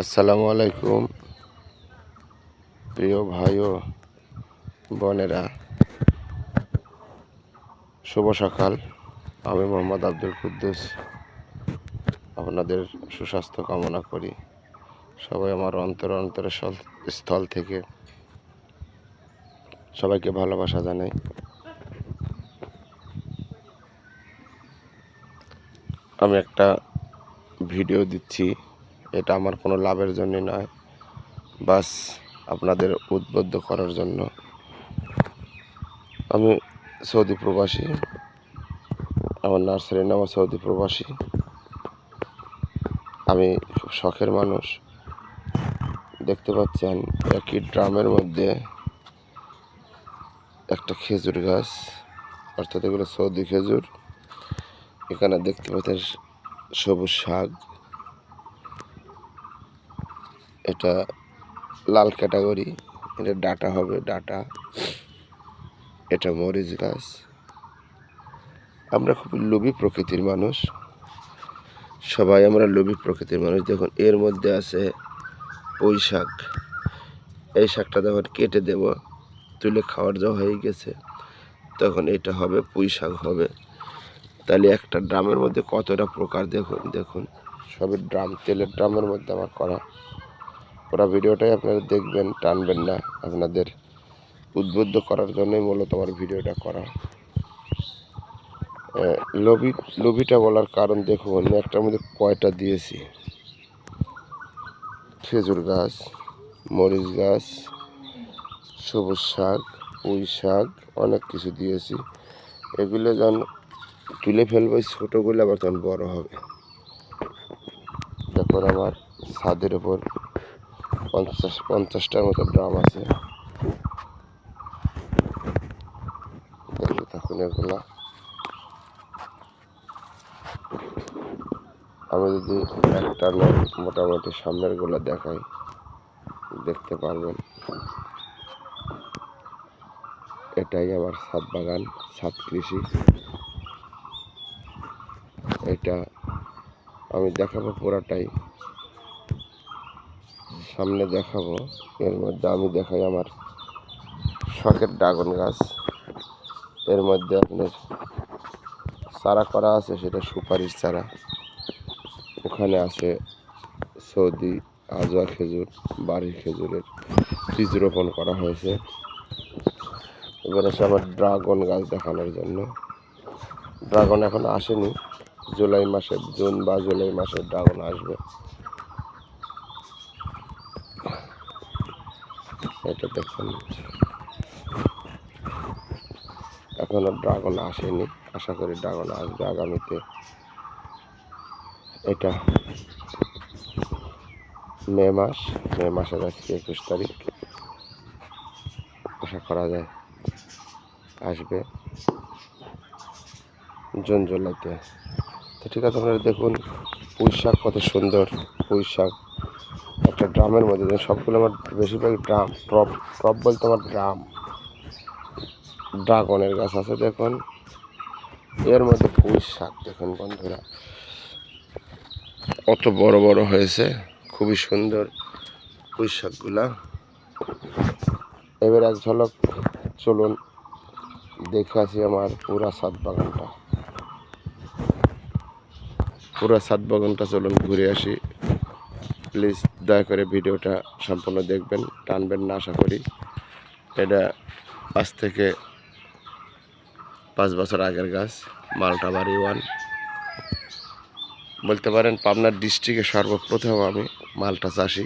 আসসালামু আলাইকুম, প্রিয় ভাই ও বোনেরা। শুভ সকাল। আমি মোহাম্মদ আব্দুল কুদ্দুস। আপনাদের সুস্বাস্থ্য কামনা করি। সবাই আমার অন্তর অন্তরের স্থল থেকে সবাইকে ভালোবাসা জানাই। আমি একটা ভিডিও দিচ্ছি। এটা আমার কোনো লাভের জন্য নয়। বাস আপনাদের উদ্বুদ্ধ করার জন্য। আমি সৌদি প্রবাসী। আমার নার্সারির নাম সৌদি প্রবাসী। আমি খুব শখের মানুষ। দেখতে পাচ্ছেন একই ড্রামের মধ্যে একটা খেজুর গাছ, অর্থাৎ এগুলো সৌদি খেজুর। এখানে দেখতে পাচ্ছেন সবুজ শাক। এটা লাল ক্যাটাগরি, এটা ডাটা হবে, ডাটা। এটা মরিচ গাছ। আমরা খুব লোভী প্রকৃতির মানুষ। সবাই আমরা লোভী প্রকৃতির মানুষ। দেখুন, এর মধ্যে আছে পুঁই শাক। এই শাকটা যখন কেটে দেব, তুলে খাওয়ার যাওয়া হয়ে গেছে, তখন এটা হবে, পুঁই শাক হবে। তাহলে একটা ড্রামের মধ্যে কতটা প্রকার, দেখুন দেখুন। সবই ড্রাম, তেলের ড্রামের মধ্যে আমার করা। পুরো ভিডিওটাই আপনারা দেখবেন, টানবেন না। আপনাদের উদ্বুদ্ধ করার জন্যই মূলত আমার ভিডিওটা করা। লবি লবিটা বলার কারণ দেখুন, আমি একটার মধ্যে কয়টা দিয়েছি? খেজুর গাছ, মরিচ গাছ, সবুজ শাক, পুঁই শাক, অনেক কিছু দিয়েছি। এগুলো যখন তুলে ফেলব ছোটোগুলো আবার তখন বড় হবে তারপর আমার ছাদের ওপর পঞ্চাশ, পঞ্চাশটার মতো ড্রাম আছে। থাকুন এগুলা। আমি যদি একটা মোটামুটি সামনেরগুলা দেখাই, দেখতে পারবেন। এটাই আমার ছাদ বাগান ছাদ কৃষি। এটা আমি দেখাবো পুরাটাই। সামনে দেখাবো। এর মধ্যে আমি দেখাই আমার শখের ড্রাগন গাছ। এর মধ্যে আপনার চারা করা আছে, সেটা সুপারির চারা। ওখানে আছে সৌদি আজোয়া খেজুর, বাড়ির খেজুরের বীজ রোপণ করা হয়েছে। এবার আছে আমার ড্রাগন গাছ দেখানোর জন্য। ড্রাগন এখন আসেনি। জুলাই মাসে, জুন বা জুলাই মাসে ড্রাগন আসবে। এটা দেখুন। এখনও ড্রাগন আসেনি। আশা করি ড্রাগন আসবে আগামীতে। এটা মে মাস। মে মাসের আজকে একুশ তারিখ। আশা করা যায় আসবে। জুন, জুলাইতে। তো ঠিক আছে, আপনারা দেখুন পুঁই শাক কত সুন্দর। পুঁই শাক একটা ড্রামের মধ্যে সবগুলো আমার বেশিরভাগ ড্রাম টপ টপ বলতে আমার ড্রাম, ড্রাগনের গাছ আছে দেখুন। এর মধ্যে পুঁই শাক দেখুন বন্ধুরা। কত বড় বড় হয়েছে, খুবই সুন্দর পুঁই শাকগুলা। এবার এক ঝলক, চলুন দেখে আসি আমার পুরা সাত বাগানটা। পুরা সাত বাগানটা চলুন ঘুরে আসি প্লিজ দয়া করে ভিডিওটা সম্পূর্ণ দেখবেন, টানবেন না, আশা করি। এটা পাঁচ থেকে পাঁচ বছর আগের গাছ, মালটা বাড়ি ওয়ান বলতে পারেন পাবনার ডিস্ট্রিক্টে সর্বপ্রথম আমি মালটা চাষি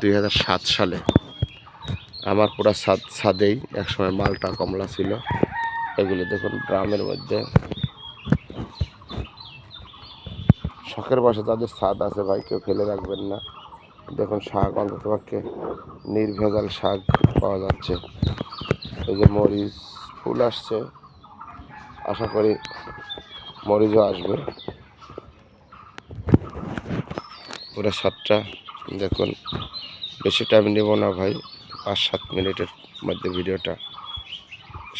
দুই হাজার সাত সালে। আমার পুরো ছাদ ছাদেই একসময় মালটা কমলা ছিল। এগুলো দেখুন ড্রামের মধ্যে। শখের বসে তাদের স্বাদ আছে ভাই, কেউ ফেলে রাখবেন না। দেখুন শাক অন্তত পক্ষে নির্ভেজাল শাক পাওয়া যাচ্ছে। এই যে মরিচ, ফুল আসছে। আশা করি মরিচও আসবে। পুরো সাতটা দেখুন, বেশি টাইম নেব না ভাই। পাঁচ, সাত মিনিটের মধ্যে ভিডিওটা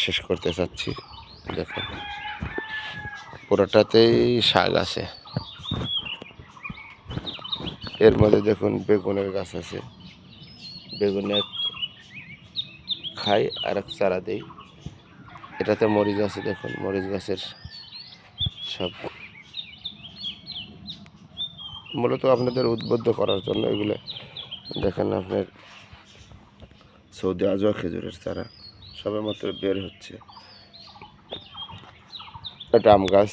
শেষ করতে চাচ্ছি। দেখুন, পুরোটাতেই শাক আছে এর মধ্যে দেখুন বেগুনের গাছ আছে। বেগুনে খাই আর এক চারা দেই। এটাতে মরিচ আছে দেখুন, মরিচ গাছের সব। মূলত আপনাদের উদ্বুদ্ধ করার জন্য এগুলো দেখেন আপনার সৌদি আজোয়া খেজুরের চারা, সবে মাত্র বের হচ্ছে। এটা আম গাছ,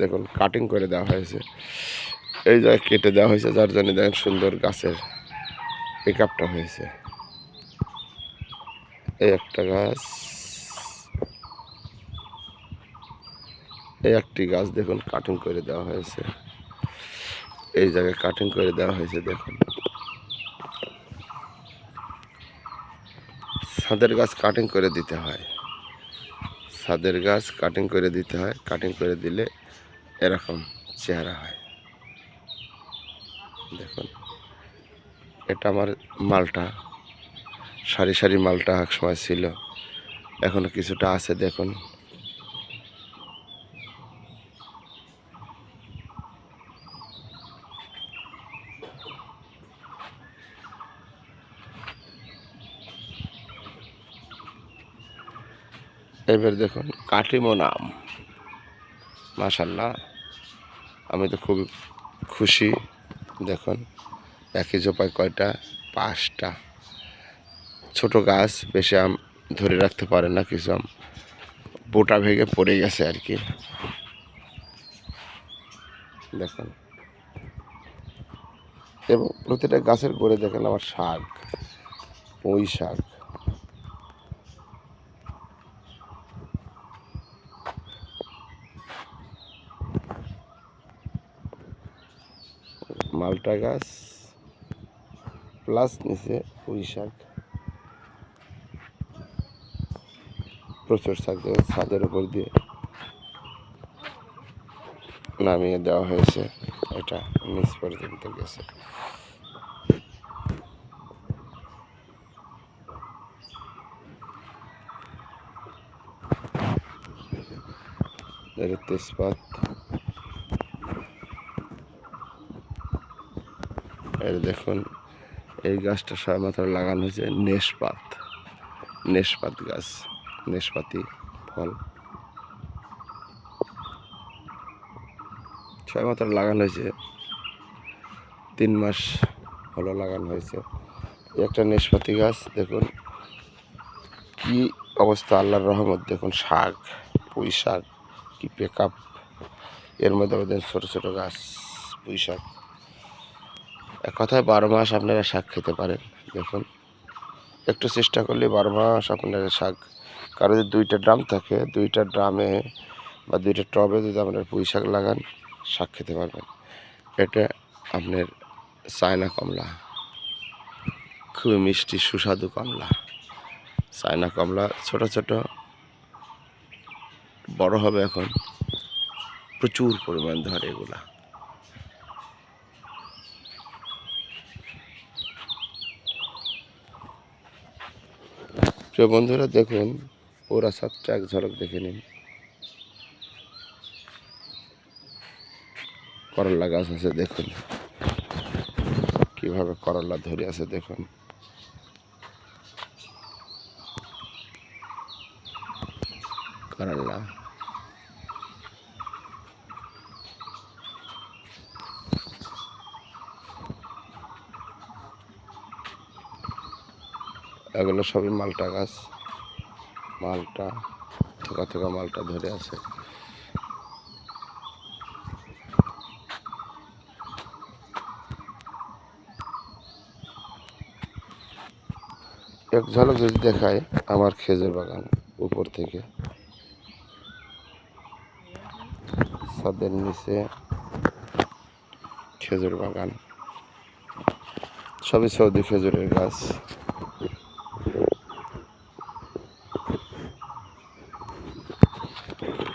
দেখুন কাটিং করে দেওয়া হয়েছে। এই জায়গায় কেটে দেওয়া হয়েছে, যার জন্য দেখেন সুন্দর গাছের পিক আপটা হয়েছে। এই একটা গাছ, এই একটি গাছ দেখুন কাটিং করে দেওয়া হয়েছে। এই জায়গায় কাটিং করে দেওয়া হয়েছে, দেখুন। ছাদের গাছ কাটিং করে দিতে হয়। ছাদের গাছ কাটিং করে দিতে হয় কাটিং করে দিলে এরকম চেহারা হয়। দেখুন, এটা আমার মালটা, সারি সারি মালটা এক সময় ছিল, এখনও কিছুটা আছে, দেখুন। এবার দেখুন কাটিমন আম মাশাল্লাহ আমি তো খুবই খুশি। দেখুন, একই জোপায় কয়টা? পাঁচটা। ছোট গাছ, বেশি আম ধরে রাখতে পারে না কিছু আম। বোটা ভেঙে পড়ে গেছে আর কি। দেখুন। এবং প্রতিটা গাছের গড়ে দেখেন আমার শাক, পুঁই শাক। মালটা গাছ, প্লাস নিচে পুঁই শাক। প্রচুর শাক ছাদের উপর দিয়ে নামিয়ে দেওয়া হয়েছে, এটা নিচ পর্যন্ত গেছে। তেজপাত এই দেখুন, এই গাছটা মাত্র লাগানো হয়েছে নেশপাত নেশপাত গাছ, নেশপাতি ফল। মাত্র লাগানো হয়েছে, তিন মাস হলো লাগানো হয়েছে। একটা নেশপাতি গাছ, দেখুন, কি অবস্থা, আল্লাহর রহমত, দেখুন, শাক, পুঁই শাক, কি পেক এর মধ্যে ওদের ছোটো ছোটো গাছ, পুঁই শাক। এক কথায় বারো মাস আপনারা শাক খেতে পারেন, দেখুন। একটু চেষ্টা করলে বারো মাস আপনারা শাক কারও যদি দুইটা ড্রাম থাকে, দুইটা ড্রামে বা দুইটা টবে যদি আপনারা পুঁই শাক লাগান, শাক খেতে পারবেন। এটা আপনার চায়না কমলা, খুবই মিষ্টি, সুস্বাদু কমলা। চায়না কমলা ছোট ছোট, বড় হবে এখন, প্রচুর পরিমাণ ধরে এগুলা। প্রিয় বন্ধুরা, দেখুন, ওরা সাতটা এক ঝলক দেখে নিন। করলা গাছ আছে, দেখুন। কীভাবে করলা ধরে আছে, দেখুন। করলা। এগুলো সবই মালটা গাছ। মালটা, থোকা থোকা মালটা ধরে আছে। এক ঝলক যদি দেখায় আমার খেজুর বাগান উপর থেকে। ছাদের নিচে খেজুর বাগান। সবই সৌদি খেজুরের গাছ।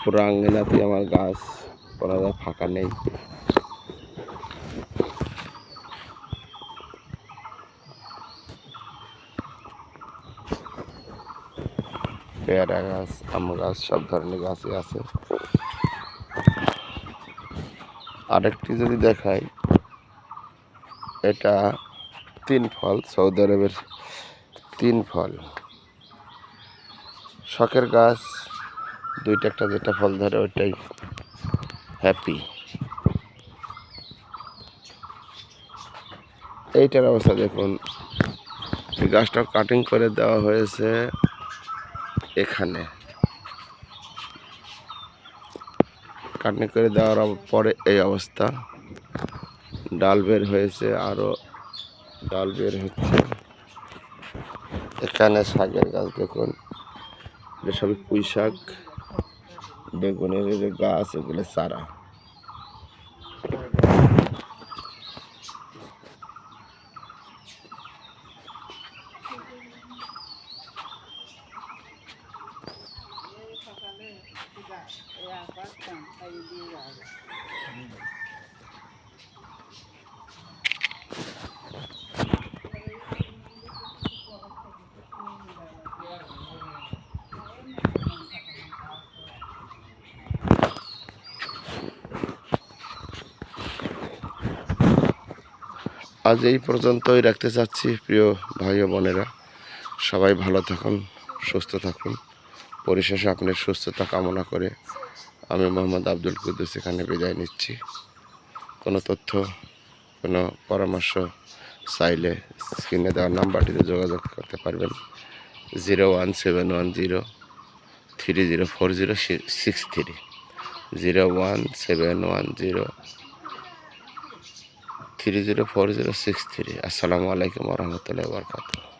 পুরো আমার গাছ কোনো জায়গায় ফাঁকা নেই। পেয়ারা গাছ, আম গাছ, সব ধরনের গাছই আছে। আরেকটি যদি দেখাই, এটা তিন ফল, সৌদি আরবের তিন ফল। শখের গাছ দুইটা একটা যেটা ফল ধরে ওইটাই হ্যাপি এইটার অবস্থা দেখুন। গাছটা কাটিং করে দেওয়া হয়েছে এখানে। কাটিং করে দেওয়ার পরে এই অবস্থা। ডাল বের হয়েছে আরও ডাল বের হচ্ছে। এখানে শাকের গাছ দেখুন। এটা পুঁই শাক বেগুনের যে গাছ এগুলো চারা আজ এই পর্যন্তই রাখতে চাচ্ছি, প্রিয় ভাই ও বোনেরা। সবাই ভালো থাকুন, সুস্থ থাকুন। পরিশেষে আপনার সুস্থতা কামনা করে আমি মোহাম্মদ আব্দুল কুদ্দুস এখানে বিদায় নিচ্ছি। কোনো তথ্য, কোনো পরামর্শ চাইলে স্ক্রিনে দেওয়া নাম্বারটিতে যোগাযোগ করতে পারবেন। Zero one seven one zero three zero four zero six three. Zero one seven one zero three zero four zero six three আসসালামু আলাইকুম রহমতুল্লাহ বরকাত